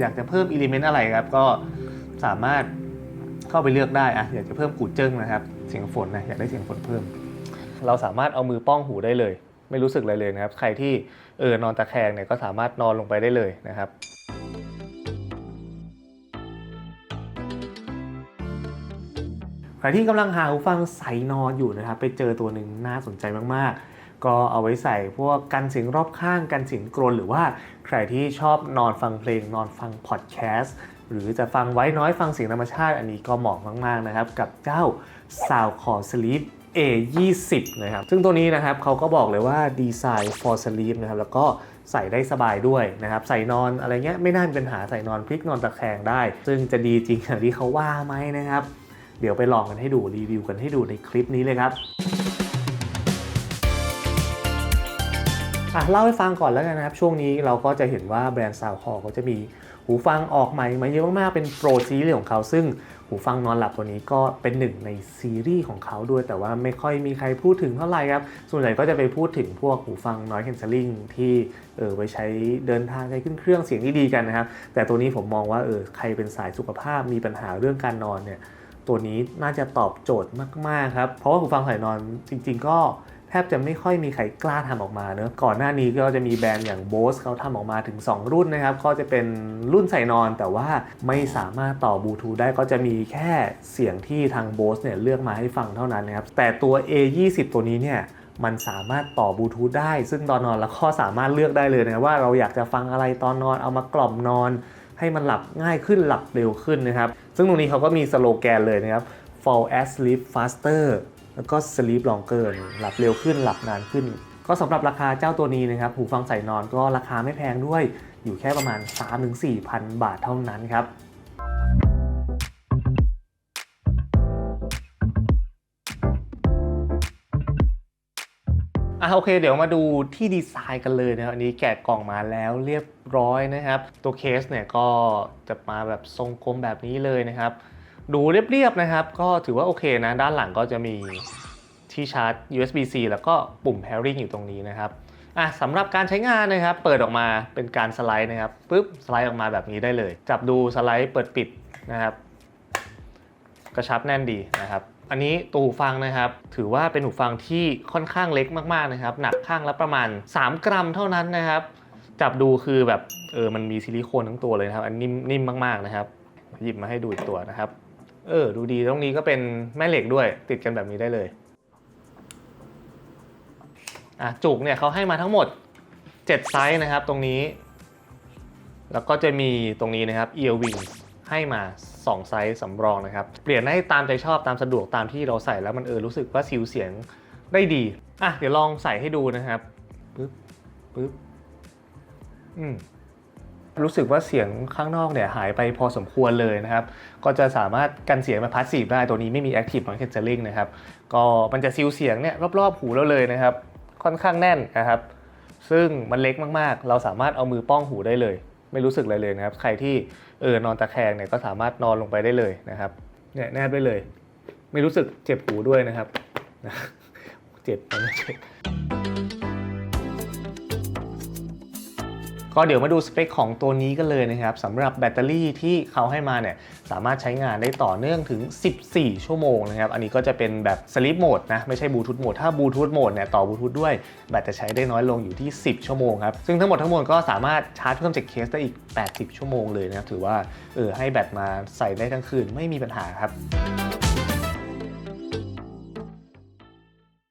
อยากจะเพิ่มอิเลเมนต์อะไรครับ ก็สามารถเข้าไปเลือกได้อะอยากจะเพิ่มกูเจิ้งนะครับเสียงฝนนะอยากได้เสียงฝนเพิ่ม เราสามารถเอามือป้องหูได้เลย ไม่รู้สึกอะไรเลยนะครับ ใครที่เออนอนตะแคงเนี่ยก็สามารถนอนลงไปได้เลยนะครับใครที่กำลังหาหูฟังใส่นอนอยู่นะครับ ไปเจอตัวหนึ่งน่าสนใจมากๆ ก็เอาไว้ใส่พวกกันเสียงรอบข้างกันเสียงกรนหรือว่าใครที่ชอบนอนฟังเพลงนอนฟังพอดแคสต์หรือจะฟังไว้น้อยฟังเสียงธรรมชาติ อันนี้ก็เหมาะมาก ๆ นะครับ กับเจ้า Sound c o r Sleep A20 นะครับ ซึ่งตัวนี้นะครับเขาก็บอกเลยว่าดีไซน์ for sleep นะครับ แล้วก็ใส่ได้สบายด้วยนะครับ ใส่นอนอะไรเงี้ยไม่น่ามีปัญหาใส่นอนพลิกนอนตะแคงได้ ซึ่งจะดีจริงอย่างที่เขาว่าไหมนะครับ เดี๋ยวไปลองกันให้ดูรีวิวกันให้ดูในคลิปนี้เลยครับ อะเล่าให้ฟังก่อนแล้วกันนะครับ ช่วงนี้เราก็จะเห็นว่าแบรนด์ซาวคอก็จะมีหูฟังออกใหม่มาเยอะมากๆ เป็นโปรซีรีส์ของเขา ซึ่งหูฟังนอนหลับตัวนี้ก็เป็นหนึ่งในซีรีส์ของเขาด้วย แต่ว่าไม่ค่อยมีใครพูดถึงเท่าไหร่ครับ ส่วนใหญ่ก็จะไปพูดถึงพวกหูฟังน้อยแคนเซลลิ่งที่เออไปใช้เดินทางใช้ขึ้นเครื่องเสียงที่ดีกันนะครับ แต่ตัวนี้ผมมองว่าเออใครเป็นสายสุขภาพมีปัญหาเรื่องการนอนเนี่ยตัวนี้น่าจะตอบโจทย์มากๆครับ เพราะว่าหูฟังสายนอนจริง ๆ ก็ ทบจะไม่ค่อยมีใครกล้าทำออกมาเนอะก่อนหน้านี้ก็จะมีแบรนด์อย่าง Bose เขาทำออกมาถึง 2 รุ่นนะครับ ก็จะเป็นรุ่นใส่นอนแต่ว่าไม่สามารถต่อบลูทูธได้ก็จะมีแค่เสียงที่ทาง Bose เนี่ยเลือกมาให้ฟังเท่านั้นนะครับ แต่ตัว A20 ตัวนี้เนี่ยมันสามารถต่อบลูทูธได้ ซึ่งตอนนอนเราก็สามารถเลือกได้เลยนะว่าเราอยากจะฟังอะไรตอนนอนเอามากล่อมนอน ให้มันหลับง่ายขึ้นหลับเร็วขึ้นนะครับ ซึ่งตรงนี้เขาก็มีสโลแกนเลยนะครับ fall asleep faster แล้วก็ sleep longer หลับเร็วขึ้นหลับนานขึ้น ก็สำหรับราคาเจ้าตัวนี้นะครับหูฟังใส่นอนก็ราคาไม่แพงด้วยอยู่แค่ประมาณ 3-4พันบาทเท่านั้นครับอะโอเคเดี๋ยวมาดูที่ดีไซน์กันเลยนะครับอันนี้แกะกล่องมาแล้วเรียบร้อยนะครับ ตัวเคสเนี่ยก็จะมาแบบทรงกลมแบบนี้เลยนะครับ ดูเรียบๆนะครับ ก็ถือว่าโอเคนะ ด้านหลังก็จะมีที่ชาร์จ USB-C แล้วก็ปุ่ม pairing อยู่ตรงนี้นะครับอะสำหรับการใช้งานนะครับ เปิดออกมาเป็นการสไลด์นะครับปุ๊บสไลด์ออกมาแบบนี้ได้เลย จับดูสไลด์เปิดปิดนะครับ กระชับแน่นดีนะครับ อันนี้ตัวหูฟังนะครับ ถือว่าเป็นหูฟังที่ค่อนข้างเล็กมากๆนะครับ หนักข้างละประมาณ 3 กรัมเท่านั้นนะครับ จับดูคือแบบเออมันมีซิลิโคนทั้งตัวเลยนะครับ อันนิ่มนิ่มมากๆนะครับ หยิบมาให้ดูอีกตัวนะครับ เออ ดูดีตรงนี้ก็เป็นแม่เหล็กด้วย ติดกันแบบนี้ได้เลยอะจุกเนี่ยเขาให้มาทั้งหมด 7 ไซส์นะครับ ตรงนี้ แล้วก็จะมีตรงนี้นะครับ ear wings ให้มา 2 ไซส์สำรองนะครับ เปลี่ยนได้ตามใจชอบตามสะดวกตามที่เราใส่แล้วมันเออรู้สึกว่าซิวเสียงได้ดีอะเดี๋ยวลองใส่ให้ดูนะครับปึ๊บปึ๊บอืม รู้สึกว่าเสียงข้างนอกเนี่ยหายไปพอสมควรเลยนะครับ ก็จะสามารถกันเสียงแบบพาสซีฟได้ตัวนี้ไม่มี Active Noise Cancelling นะครับ ก็มันจะซิลเสียงเนี่ยรอบๆหูเราเลยนะครับ ค่อนข้างแน่นนะครับ ซึ่งมันเล็กมากๆ เราสามารถเอามือป้องหูได้เลย ไม่รู้สึกอะไรเลยนะครับ ใครที่เออนอนตะแคงเนี่ยก็สามารถนอนลงไปได้เลยนะครับเนี่ยแนบได้เลย ไม่รู้สึกเจ็บหูด้วยนะครับ เจ็บมันไม่เจ็บ ก็เดี๋ยวมาดูสเปคของตัวนี้กันเลยนะครับสำหรับแบตเตอรี่ที่เขาให้มาเนี่ยสามารถใช้งานได้ต่อเนื่องถึง 14 ชั่วโมงนะครับ อันนี้ก็จะเป็นแบบ Sleep Mode นะ ไม่ใช่บลูทูธโหมด ถ้าบลูทูธโหมดเนี่ยต่อบลูทูธด้วย แบตจะใช้ได้น้อยลงอยู่ที่ 10 ชั่วโมงครับ ซึ่งทั้งหมดทั้งมวลก็สามารถชาร์จเพิ่มจากเคสได้อีก 80 ชั่วโมงเลยนะครับ ถือว่าเออให้แบตมาใส่ได้ทั้งคืนไม่มีปัญหาครับ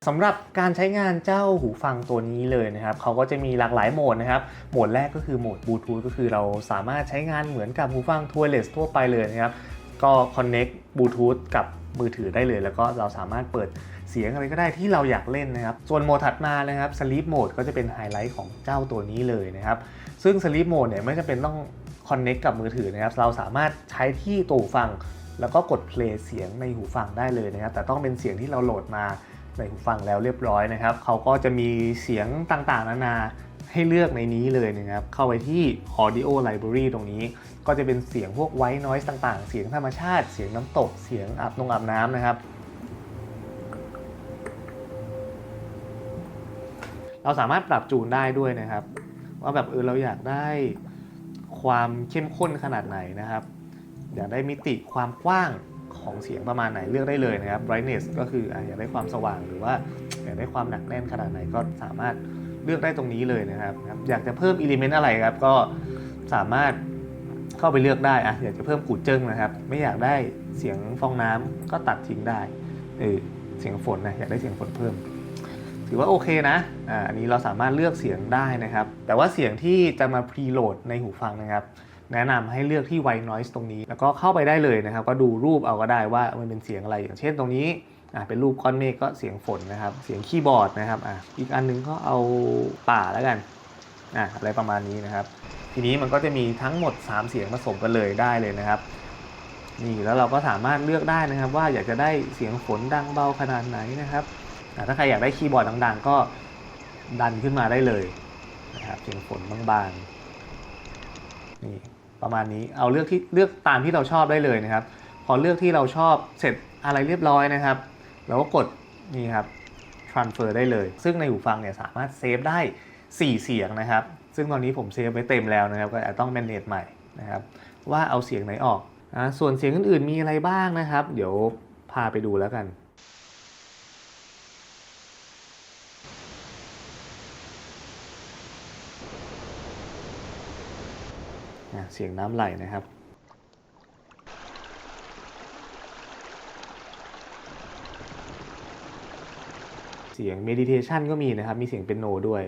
สำหรับการใช้งานเจ้าหูฟังตัวนี้เลยนะครับเขาก็จะมีหลากหลายโหมดนะครับ โหมดแรกก็คือโหมดบลูทูธก็คือเราสามารถใช้งานเหมือนกับหูฟังทัวร์เลสทั่วไปเลยนะครับก็ connect บลูทูธกับมือถือได้เลย แล้วก็เราสามารถเปิดเสียงอะไรก็ได้ที่เราอยากเล่นนะครับ ส่วนโหมดถัดมานะครับ sleep mode ก็จะเป็นไฮไลท์ของเจ้าตัวนี้เลยนะครับ ซึ่ง sleep mode เนี่ยไม่จำเป็นต้อง connect กับมือถือนะครับ เราสามารถใช้ที่ตัวหูฟัง แล้วก็กด play เสียงในหูฟังได้เลยนะครับ แต่ต้องเป็นเสียงที่เราโหลดมา ในหูฟังแล้วเรียบร้อยนะครับ เขาก็จะมีเสียงต่างๆ นานาให้เลือกในนี้เลยนะครับ เข้าไปที่ audio library ตรงนี้ ก็จะเป็นเสียงพวก white noise ต่างๆ เสียงธรรมชาติ เสียงน้ำตก เสียงอาบนงอาบน้ำนะครับ เราสามารถปรับจูนได้ด้วยนะครับ ว่าแบบเออเราอยากได้ความเข้มข้นขนาดไหนนะครับ อยากได้มิติความกว้าง ของเสียงประมาณไหนเลือกได้เลยนะครับ brightness ก็คืออยากได้ความสว่างหรือว่าอยากได้ความหนักแน่นขนาดไหนก็สามารถเลือกได้ตรงนี้เลยนะครับ อยากจะเพิ่ม element อะไรครับก็สามารถเข้าไปเลือกได้อะอยากจะเพิ่มกูดเจิ้งนะครับ ไม่อยากได้เสียงฟองน้ำก็ตัดทิ้งได้เออเสียงฝนนะอยากได้เสียงฝนเพิ่ม ถือว่าโอเคนะอ่าอันนี้เราสามารถเลือกเสียงได้นะครับ แต่ว่าเสียงที่จะมาพรีโหลดในหูฟังนะครับ แนะนำให้เลือกที่ white noise ตรงนี้ แล้วก็เข้าไปได้เลยนะครับ ก็ดูรูปเอาก็ได้ว่ามันเป็นเสียงอะไร อย่างเช่นตรงนี้อ่าเป็นรูปก้อนเมฆก็เสียงฝนนะครับ เสียงคีย์บอร์ดนะครับอ่าอีกอันหนึงก็เอาป่าแล้วกันอ่าอะไรประมาณนี้นะครับ ทีนี้มันก็จะมีทั้งหมด 3 เสียงผสมกันเลยได้เลยนะครับนี่แล้วเราก็สามารถเลือกได้นะครับ ว่าอยากจะได้เสียงฝนดังเบาขนาดไหนนะครับอะถ้าใครอยากได้คีย์บอร์ดดังๆ ก็ดันขึ้นมาได้เลยนะครับเสียงฝนบางๆนี่ ประมาณนี้ เอาเลือกที่เลือกตามที่เราชอบได้เลยนะครับ พอเลือกที่เราชอบเสร็จอะไรเรียบร้อยนะครับเราก็กดนี่ครับ transfer ได้เลย ซึ่งในหูฟังเนี่ยสามารถเซฟได้ 4 เสียงนะครับ ซึ่งตอนนี้ผมเซฟไว้เต็มแล้วนะครับ ก็อาจต้อง manage ใหม่นะครับว่าเอาเสียงไหนออกอส่วนเสียงอื่นๆมีอะไรบ้างนะครับ เดี๋ยวพาไปดูแล้วกัน นะ เสียงน้ำไหลนะครับ เสียง meditation ก็มีนะครับ มีเสียงเป็นโนด้วย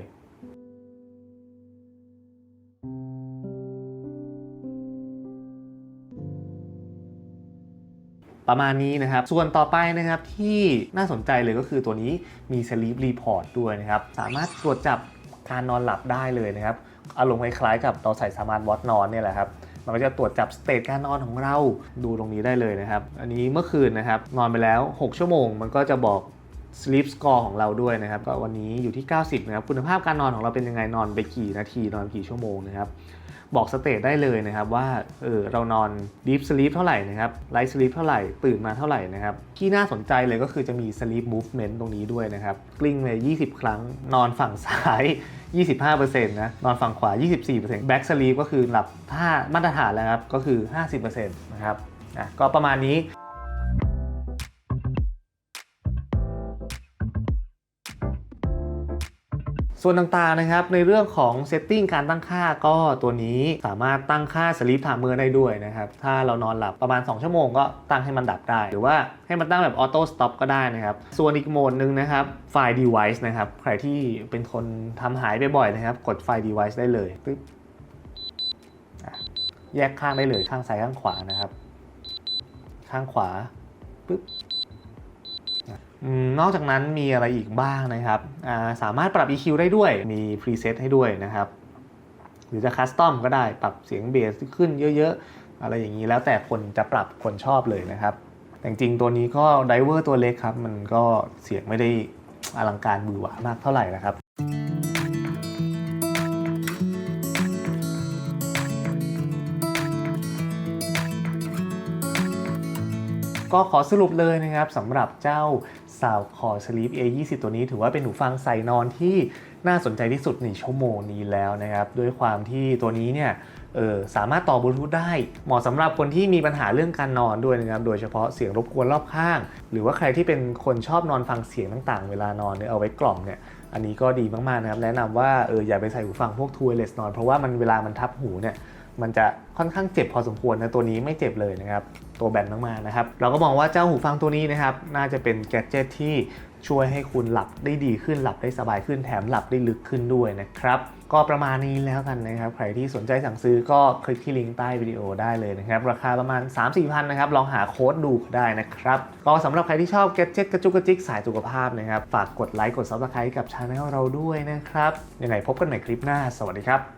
ประมาณนี้นะครับ ส่วนต่อไปนะครับที่น่าสนใจเลยก็คือตัวนี้มี sleep report ด้วยนะครับ สามารถตรวจจับการนอนหลับได้เลยนะครับ อารมณ์คล้ายๆกับเราใส่สมาร์ทวอทนอนเนี่ยแหละครับมันก็จะตรวจจับสเตจการนอนของเราดูตรงนี้ได้เลยนะครับ อันนี้เมื่อคืนนะครับ นอนไปแล้ว 6 ชั่วโมง มันก็จะบอก sleep score ของเราด้วยนะครับ ก็วันนี้อยู่ที่ 90 นะครับ คุณภาพการนอนของเราเป็นยังไงนอนไปกี่นาทีนอนกี่ชั่วโมงนะครับ บอกสเตตได้เลยนะครับว่าเออเรานอน deep sleep เท่าไหร่นะครับ light sleep เท่าไหร่ตื่นมาเท่าไหร่นะครับที่น่าสนใจเลยก็คือจะมี sleep movement ตรงนี้ด้วยนะครับกลิ้งเลย 20 ครั้งนอนฝั่งซ้าย 25%นะนอนฝั่งขวา 24% back sleep ก็คือหลับท่ามาตรฐานแล้วครับก็คือ 50%นะครับอะก็ประมาณนี้ ส่วนต่างๆนะครับในเรื่องของเซตติ้งการตั้งค่าก็ตัวนี้สามารถตั้งค่า sleep timer ได้ด้วยนะครับ ถ้าเรานอนหลับประมาณ 2 ชั่วโมงก็ตั้งให้มันดับได้ หรือว่าให้มันตั้งแบบ auto stop ก็ได้นะครับ ส่วนอีกโหมดหนึ่งนะครับไฟล์ device นะครับ ใครที่เป็นคนทำหายไปบ่อยนะครับ กดไฟล์ device ได้เลยปึ๊บแยกข้างได้เลยข้างซ้ายข้างขวานะครับ ข้างขวาปึ๊บ นอกจากนั้นมีอะไรอีกบ้างนะครับาสามารถปรับ EQ ได้ด้วย มี preset ให้ด้วยนะครับ หรือจะคัสตอมก็ได้ ปรับเสียงเบสขึ้นเยอะๆ อะไรอย่างนี้แล้วแต่คนจะปรับคนชอบเลยนะครับ แต่จริงตัวนี้ก็ไดเวอร์ตัวเล็กครับ มันก็เสียงไม่ได้อลังการบือหวามากเท่าไหร่นะครับ ก็ขอสรุปเลยนะครับสำหรับเจ้า Soundcore Sleep A20 ตัวนี้ถือว่าเป็นหูฟังใส่นอนที่น่าสนใจที่สุดในชั่วโมงนี้แล้วนะครับ ด้วยความที่ตัวนี้เนี่ยออสามารถต่อบลูทูธได้ เหมาะสำหรับคนที่มีปัญหาเรื่องการนอนด้วยนะครับ โดยเฉพาะเสียงรบกวนรอบข้าง หรือว่าใครที่เป็นคนชอบนอนฟังเสียงต่างๆ เวลานอนเนี่ยเอาไว้กล่อมเนี่ย อันนี้ก็ดีมากๆนะครับ แนะนำว่าเอออย่าไปใส่หูฟังพวกทูเ l e s นอน เพราะว่ามันเวลามันทับหูเนี่ย มันจะค่อนข้างเจ็บพอสมควรนะตัวนี้ไม่เจ็บเลยนะครับ ตัวแบนมากๆนะครับ เราก็มองว่าเจ้าหูฟังตัวนี้นะครับ น่าจะเป็นแกดเจิตที่ช่วยให้คุณหลับได้ดีขึ้นหลับได้สบายขึ้นแถมหลับได้ลึกขึ้นด้วยนะครับ ก็ประมาณนี้แล้วกันนะครับ ใครที่สนใจสั่งซื้อก็คลิกที่ลิงก์ใต้วิดีโอได้เลยนะครับ ราคาประมาณ 3-4พันนะครับ ลองหาโค้ดดูได้นะครับ ก็สำหรับใครที่ชอบแกดเจิตกระจุกกระจิกสายสุขภาพนะครับ ฝากกดไลค์กด Subscribe กับช anel เราด้วยนะครับยังไงพบกันใหม่คลิปหน้า สวัสดีครับ